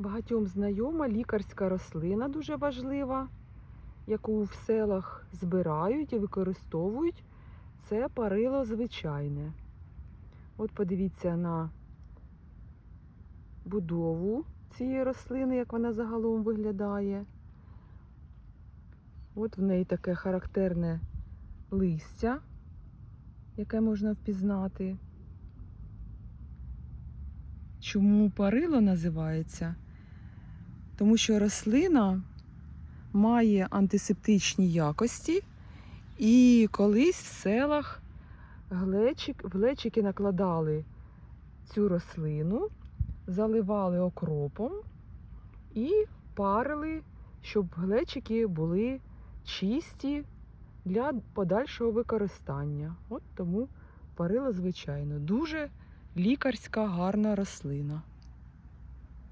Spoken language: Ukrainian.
Багатьом знайома лікарська рослина дуже важлива, яку в селах збирають і використовують. Це парило звичайне. От подивіться на будову цієї рослини, як вона загалом виглядає. От в неї таке характерне листя, яке можна впізнати. Чому парило називається? Тому що рослина має антисептичні якості, і колись в селах глечик, в глечики накладали цю рослину, заливали окропом і парили, щоб глечики були чисті для подальшого використання. От тому парило, звичайно, дуже лікарська гарна рослина.